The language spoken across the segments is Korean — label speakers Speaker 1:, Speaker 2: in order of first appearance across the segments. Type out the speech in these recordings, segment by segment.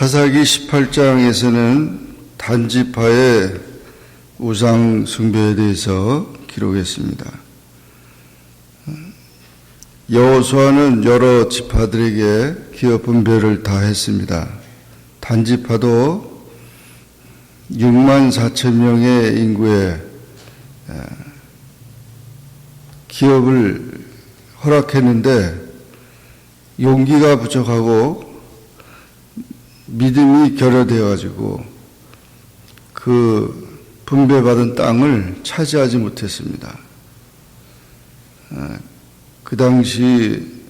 Speaker 1: 사사기 18장에서는 단지파의 우상 숭배에 대해서 기록했습니다. 여호수아는 여러 지파들에게 기업 분배를 다 했습니다. 단지파도 6만 4천 명의 인구에 기업을 허락했는데 용기가 부족하고 믿음이 결여되어 가지고 그 분배받은 땅을 차지하지 못했습니다. 그 당시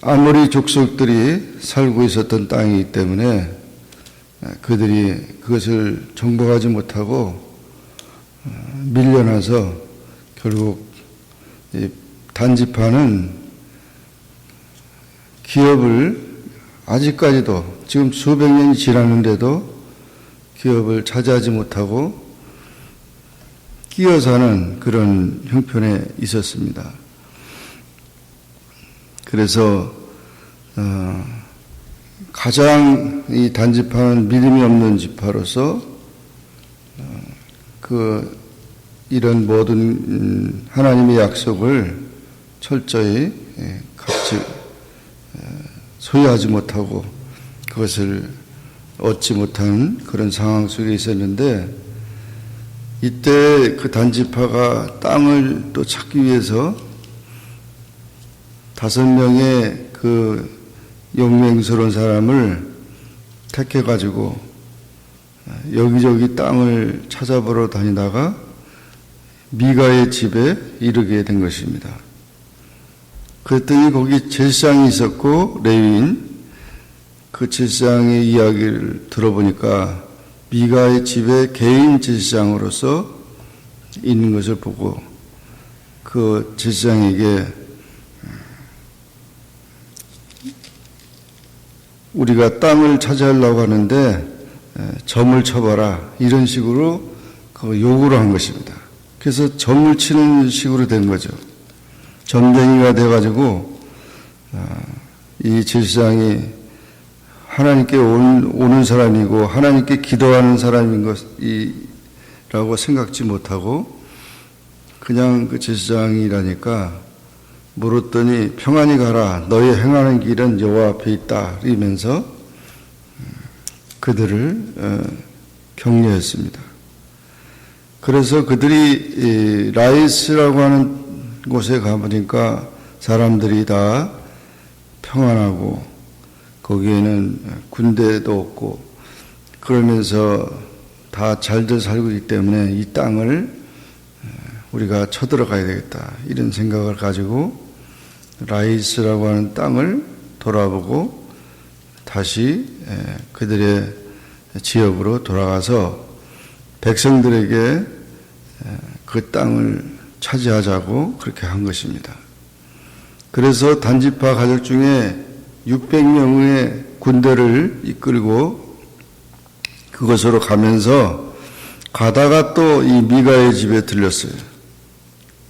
Speaker 1: 아무리 족속들이 살고 있었던 땅이기 때문에 그들이 그것을 정복하지 못하고 밀려나서 결국 단지파는 기업을 아직까지도 지금 수백 년이 지났는데도 기업을 차지하지 못하고 끼어 사는 그런 형편에 있었습니다. 그래서 어, 가장 이 단지파는 믿음이 없는 지파로서 어, 그 이런 모든 음, 하나님의 약속을 철저히 예, 같이 소유하지 못하고 그것을 얻지 못한 그런 상황 속에 있었는데 이때 그 단지파가 땅을 또 찾기 위해서 다섯 명의 그 용맹스러운 사람을 택해가지고 여기저기 땅을 찾아보러 다니다가 미가의 집에 이르게 된 것입니다. 그랬더니 거기 제사장이 있었고 레위인 그 제사장의 이야기를 들어보니까 미가의 집에 개인 제사장으로서 있는 것을 보고 그 제사장에게 우리가 땅을 차지하려고 하는데 점을 쳐봐라 이런 식으로 그 요구를 한 것입니다. 그래서 점을 치는 식으로 된 거죠. 점쟁이가 돼가지고 이 제사장이 하나님께 오는 사람이고 하나님께 기도하는 사람인 것이라고 생각지 못하고 그냥 그 제사장이라니까 물었더니 평안히 가라 너의 행하는 길은 여호와 앞에 있다 이러면서 그들을 격려했습니다. 그래서 그들이 라이스라고 하는 곳에 가보니까 사람들이 다 평안하고 거기에는 군대도 없고 그러면서 다 잘들 살고 있기 때문에 이 땅을 우리가 쳐들어가야 되겠다. 이런 생각을 가지고 라이스라고 하는 땅을 돌아보고 다시 그들의 지역으로 돌아가서 백성들에게 그 땅을 차지하자고 그렇게 한 것입니다. 그래서 단지파 가족 중에 600명의 군대를 이끌고 그곳으로 가면서 가다가 또 이 미가의 집에 들렸어요.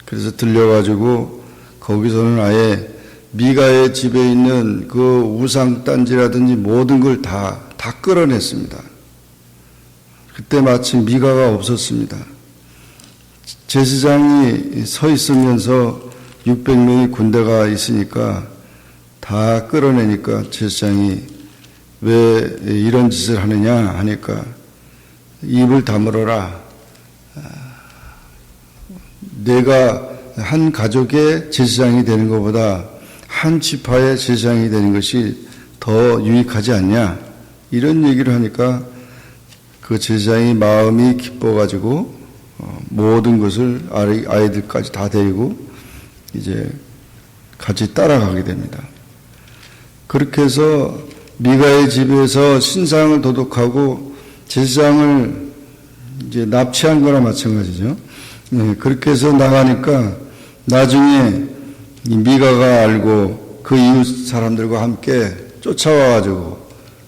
Speaker 1: 그래서 들려가지고 거기서는 아예 미가의 집에 있는 그 우상단지라든지 모든 걸 다, 다 끌어냈습니다. 그때 마침 미가가 없었습니다. 제사장이 서 있으면서 600명의 군대가 있으니까 다 끌어내니까 제사장이 왜 이런 짓을 하느냐 하니까 입을 다물어라. 내가 한 가족의 제사장이 되는 것보다 한 지파의 제사장이 되는 것이 더 유익하지 않냐. 이런 얘기를 하니까 그 제사장이 마음이 기뻐가지고 어, 모든 것을 아이들까지 다 데리고 이제 같이 따라가게 됩니다. 그렇게 해서 미가의 집에서 신상을 도둑하고 제사장을 이제 납치한 거나 마찬가지죠. 네, 그렇게 해서 나가니까 나중에 미가가 알고 그 이웃 사람들과 함께 쫓아와가지고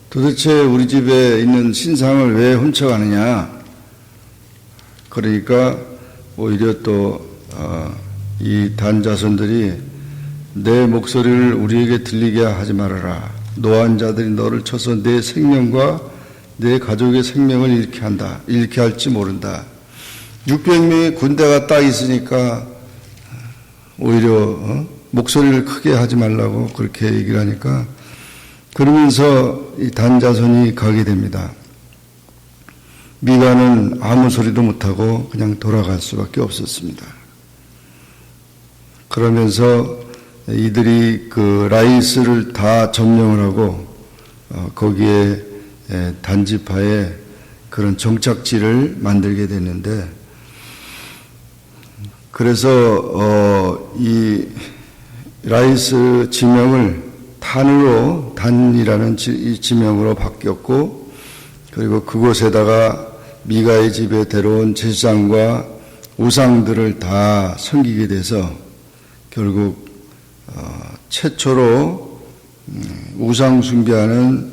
Speaker 1: 도대체 우리 집에 있는 신상을 왜 훔쳐가느냐. 그러니까 오히려 또이 어, 단자손들이 내 목소리를 우리에게 들리게 하지 말아라. 노한 자들이 너를 쳐서 내 생명과 내 가족의 생명을 잃게 한다. 잃게 할지 모른다. 600명의 군대가 딱 있으니까 오히려 어? 목소리를 크게 하지 말라고 그렇게 얘기를 하니까 그러면서 이 단자손이 가게 됩니다. 미가는 아무 소리도 못하고 그냥 돌아갈 수밖에 없었습니다. 그러면서 이들이 그 라이스를 다 점령을 하고 어, 거기에 에, 단지파에 그런 정착지를 만들게 됐는데 그래서 어, 이 라이스 지명을 단으로 단이라는 지명으로 바뀌었고 그리고 그곳에다가 미가의 집에 데려온 제사장과 우상들을 다 섬기게 돼서 결국 어, 최초로 음, 우상 숭배하는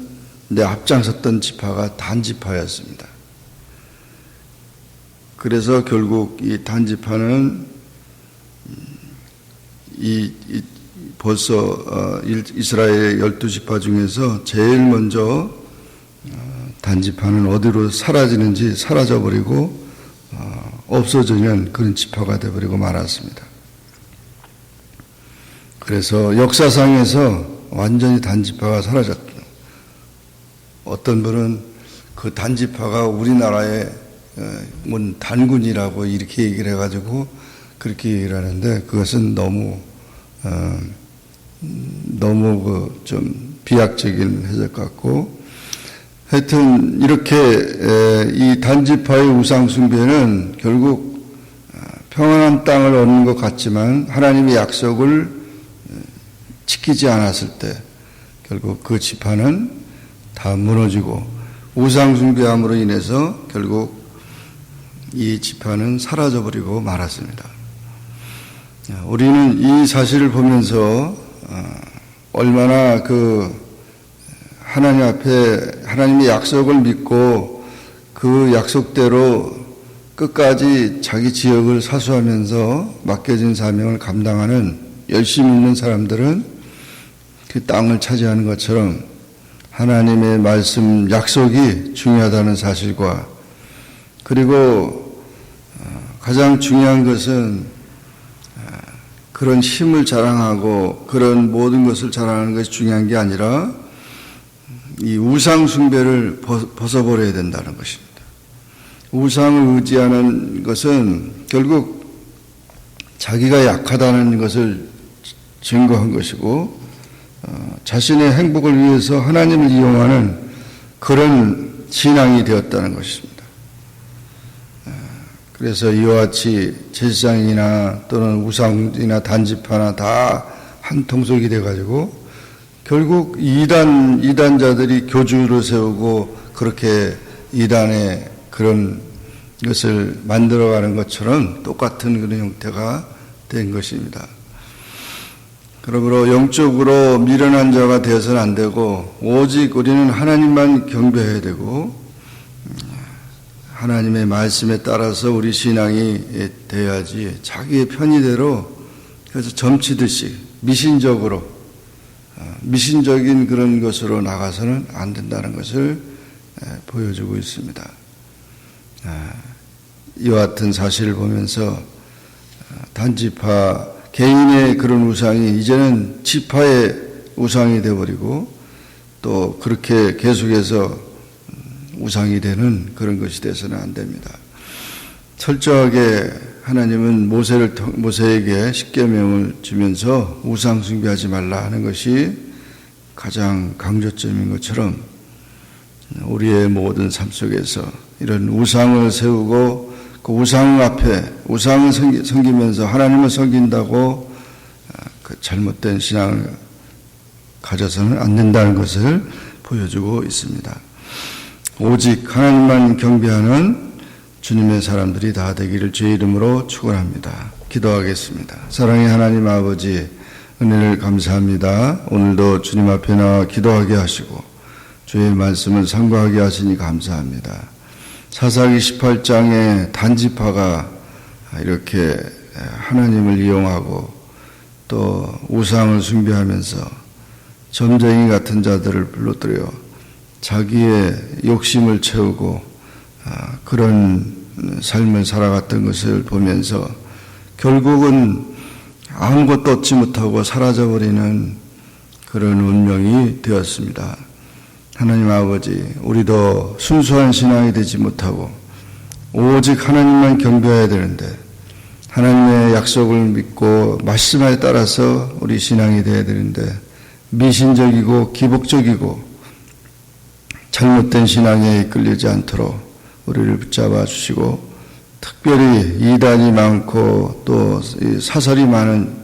Speaker 1: 내 앞장섰던 지파가 단지파였습니다. 그래서 결국 이 단지파는 음, 이, 이 벌써 어, 일- 이스라엘 열두 지파 중에서 제일 먼저 어, 단지파는 어디로 사라지는지 사라져버리고 어, 없어지는 그런 지파가 되어버리고 말았습니다. 그래서 역사상에서 완전히 단지파가 사라졌다. 어떤 분은 그 단지파가 우리나라의 어, 뭔 단군이라고 이렇게 얘기를 해가지고 그렇게 얘기를 하는데 그것은 너무 어, 음, 너무 그 좀 비약적인 해석 같고 하여튼 이렇게 에, 이 단지파의 우상 숭배는 결국 어, 평안한 땅을 얻는 것 같지만 하나님의 약속을 어, 지키지 않았을 때 결국 그 지파는 다 무너지고 우상 숭배함으로 인해서 결국 이 지파는 사라져버리고 말았습니다. 자, 우리는 이 사실을 보면서 어, 얼마나 그 하나님 앞에 하나님의 약속을 믿고 그 약속대로 끝까지 자기 지역을 사수하면서 맡겨진 사명을 감당하는 열심히 있는 사람들은 그 땅을 차지하는 것처럼 하나님의 말씀 약속이 중요하다는 사실과 그리고 어, 가장 중요한 것은 어, 그런 힘을 자랑하고 그런 모든 것을 자랑하는 것이 중요한 게 아니라 이 우상 숭배를 벗- 벗어버려야 된다는 것입니다. 우상을 의지하는 것은 결국 자기가 약하다는 것을 증거한 것이고 어, 자신의 행복을 위해서 하나님을 이용하는 그런 신앙이 되었다는 것입니다. 어, 그래서 이와 같이 제사장이나 또는 우상이나 단지파나 다 한 통속이 돼가지고 결국 이단 이단자들이 교주를 세우고 그렇게 이단의 그런 것을 만들어가는 것처럼 똑같은 그런 형태가 된 것입니다. 그러므로 영적으로 미련한 자가 되어서는 안 되고 오직 우리는 하나님만 경배해야 되고 하나님의 말씀에 따라서 우리 신앙이 돼야지 자기의 편의대로 그래서 점치듯이 미신적으로 어, 미신적인 그런 것으로 나가서는 안 된다는 것을 에, 보여주고 있습니다. 아, 이와 같은 사실을 보면서 어, 단지파 개인의 그런 우상이 이제는 지파의 우상이 되어버리고 또 그렇게 계속해서 음, 우상이 되는 그런 것이 돼서는 안 됩니다. 철저하게 하나님은 모세를 통- 모세에게 십계명을 주면서 우상 숭배하지 말라 하는 것이 가장 강조점인 것처럼 우리의 모든 삶 속에서 이런 우상을 세우고 그 우상 앞에 우상을 섬기, 섬기면서 하나님을 섬긴다고 아, 그 잘못된 신앙을 가져서는 안 된다는 것을 보여주고 있습니다. 오직 하나님만 경배하는 주님의 사람들이 다 되기를 주의 이름으로 축원합니다. 기도하겠습니다. 사랑의 하나님 아버지 은혜를 감사합니다. 오늘도 주님 앞에 나와 기도하게 하시고 주의 말씀을 상고하게 하시니 감사합니다. 사사기 18장의 단지파가 이렇게 하나님을 이용하고 또 우상을 숭배하면서 점쟁이 같은 자들을 불러들여 자기의 욕심을 채우고 아, 그런 삶을 살아갔던 것을 보면서 결국은 아무것도 얻지 못하고 사라져버리는 그런 운명이 되었습니다. 하나님 아버지, 우리도 순수한 신앙이 되지 못하고 오직 하나님만 경배해야 되는데 하나님의 약속을 믿고 말씀에 따라서 우리 신앙이 되어야 되는데 미신적이고 기복적이고 잘못된 신앙에 이끌리지 않도록 우리를 붙잡아 주시고 특별히 이단이 많고 또 사설이 많은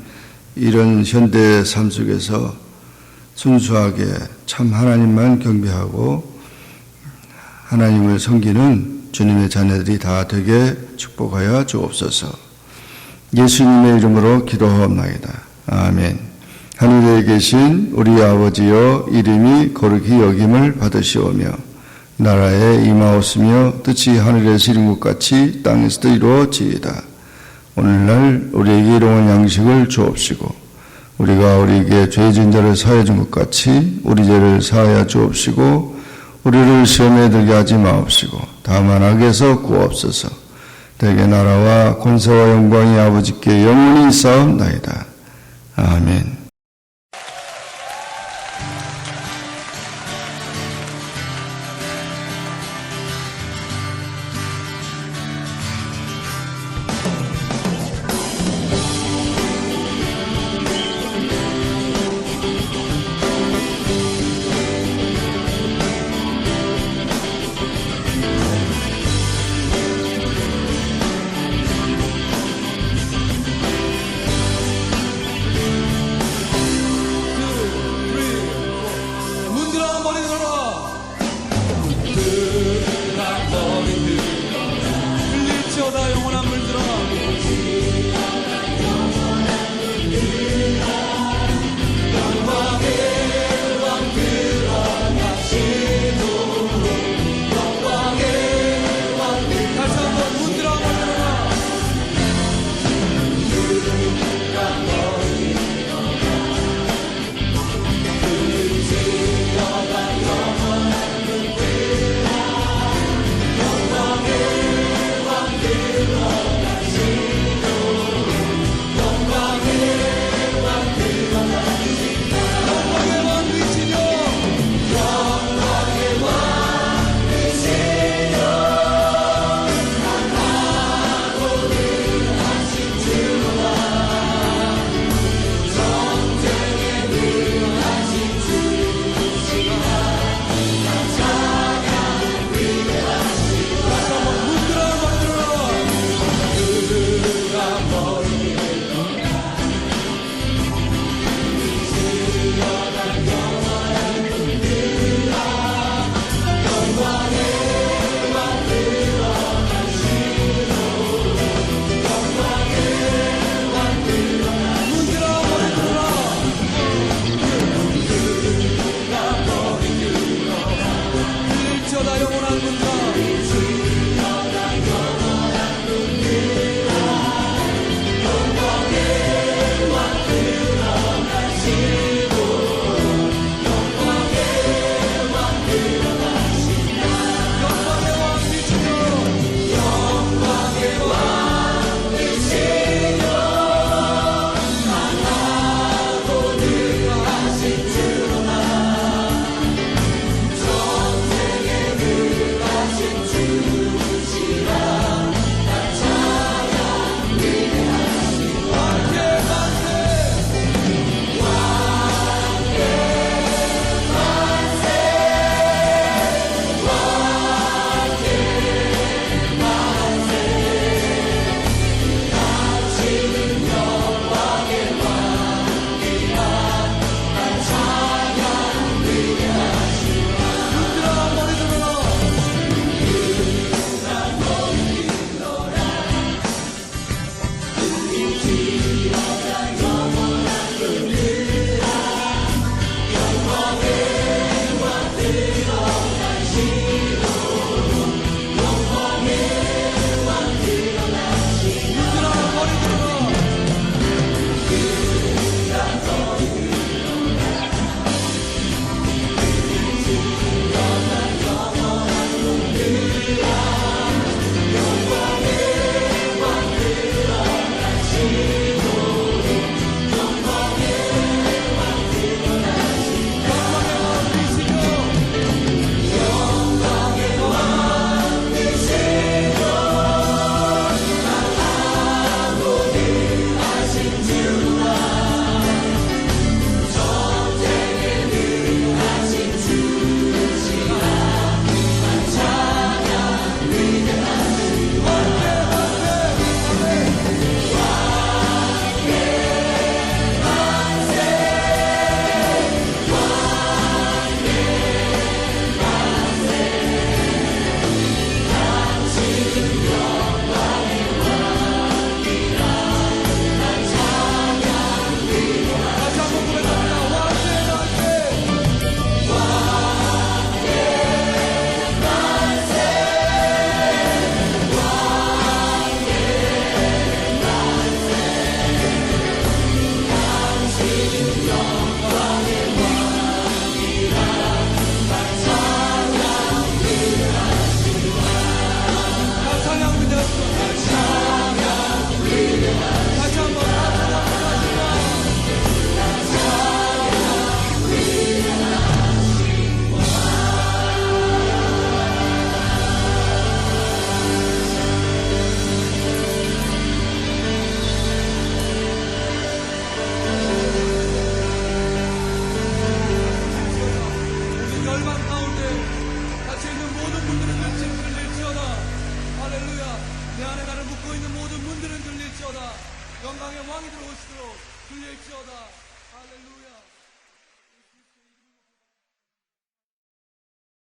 Speaker 1: 이런 현대 삶 속에서 순수하게 참 하나님만 경배하고 하나님을 섬기는 주님의 자녀들이 다 되게 축복하여 주옵소서. 예수님의 이름으로 기도하옵나이다. 아멘. 하늘에 계신 우리 아버지여 이름이 거룩히 여김을 받으시오며 나라에 임하옵으며 뜻이 하늘에서 이룬 것 같이 땅에서도 이루어지이다. 오늘날 우리에게 일용할 양식을 주옵시고 우리가 우리에게 죄진 자를 사해 준 것 같이 우리 죄를 사하여 주옵시고 우리를 시험에 들게 하지 마옵시고 다만 악에서 구옵소서 대개 나라와 권세와 영광이 아버지께 영원히 싸움나이다. 아멘.